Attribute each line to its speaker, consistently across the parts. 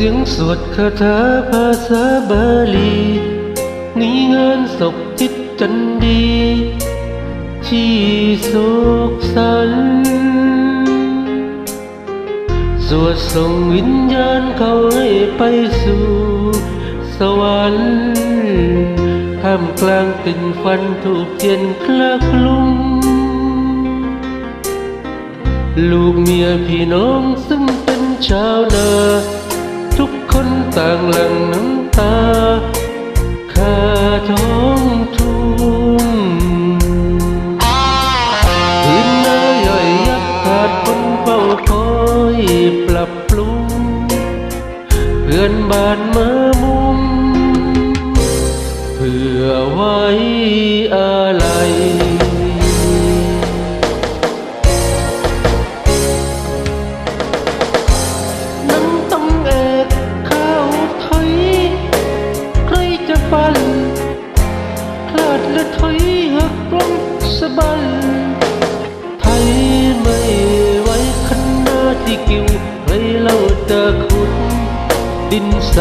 Speaker 1: สียงสวดคาถาภาษาบาลีนี้งานศพจิตจันดี ที่โศกสันสวดส่งวิญญาณเขาให้ไปสู่ สวรรค์ท่ามกลางกลิ่นฟันถูกเทียนคลักลุ้มลูกเมียพี่น้องซึ่งเป็นชาวนา คนต่างหลั่งน้ำตาข้าท้องทุ่งพื้นนาย่อยยับขาดคนเฝ้าคอยปรับปรุงเพื่อนบ้านมา เล่าจะขุดดินใส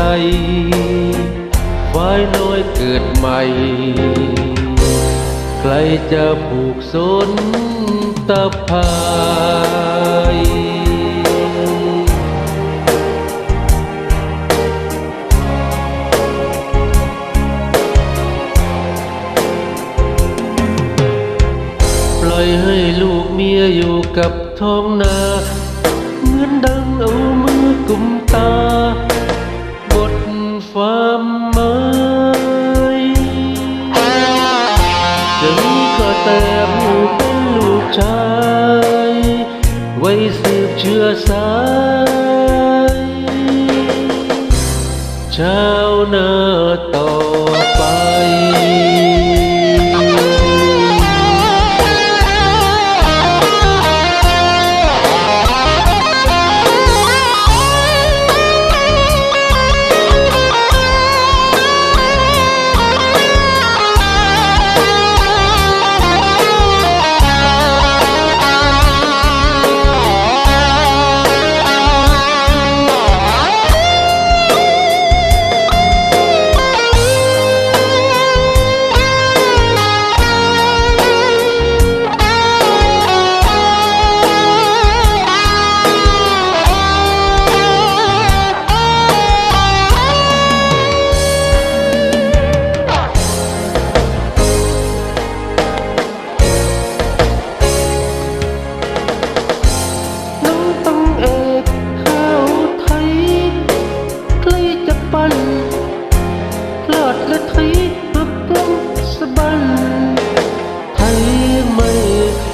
Speaker 1: ฝ่ายน้อยเกิดใหม่ ใครจะผูกสนตะพายปล่อยให้ลูกเมียอยู่กับท้องนา มือกุมตาบทความหมายจึ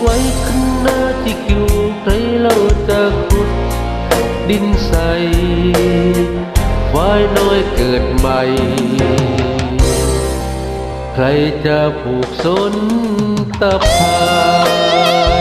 Speaker 1: ไว้ข้างหน้าที่อยู่ใครเราจะขุดดินใสควายน้อยเกิดใหม่ ใครจะผูกสนตะพาย